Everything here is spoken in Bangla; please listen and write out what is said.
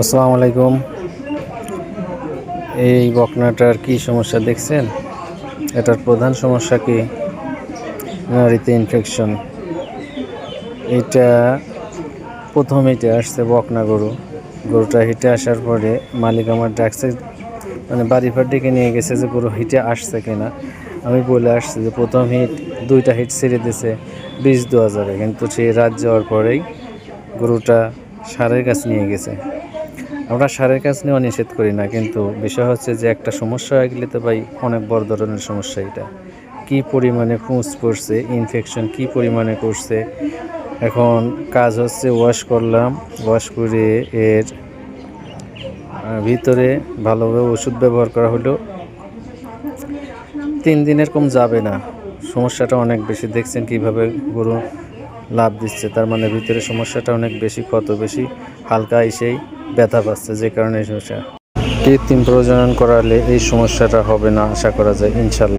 আসসালামু আলাইকুম। এই বকনাটার কি সমস্যা দেখছেন? এটার প্রধান সমস্যা কি? নারীতে ইনফেকশন এটা প্রথম হেঁটে আসছে বকনা গরু। গরুটা হেঁটে আসার পরে মালিক আমার ডাকছে মানে বাড়ি ফার ডেকে নিয়ে গেছে যে গরু হিটে আসছে কিনা। আমি বলে আসছি যে প্রথম হিট, দুইটা হিট ছেড়ে দিছে বিষ দেওয়া যাবে কিন্তু সেই রাত যাওয়ার পরেই গরুটা সারের কাছে নিয়ে গেছে। আমরা সারের কাজ নেওয়া নিষেধ করি না, কিন্তু বিষয় হচ্ছে যে একটা সমস্যা হয়ে গেলে তো ভাই অনেক বড় ধরনের সমস্যা এটা। কি পরিমাণে পুঁজ পড়ছে ইনফেকশন কি পরিমাণে করছে? এখন কাজ হচ্ছে ওয়াশ করলাম ওয়াশ করে এর ভিতরে ভালোভাবে ওষুধ ব্যবহার করা হলো। তিন দিনের কম যাবে না। সমস্যাটা অনেক বেশি। দেখছেন কীভাবে গরু লাভ দিচ্ছে, তার মানে ভিতরে সমস্যাটা অনেক বেশি কত বেশি, হালকা এসেই ব্যথা পাচ্ছে যে কারণে এই সমস্যা। কৃত্রিম প্রজনন করালে এই সমস্যাটা হবে না, আশা করা যায়, ইনশাল্লাহ।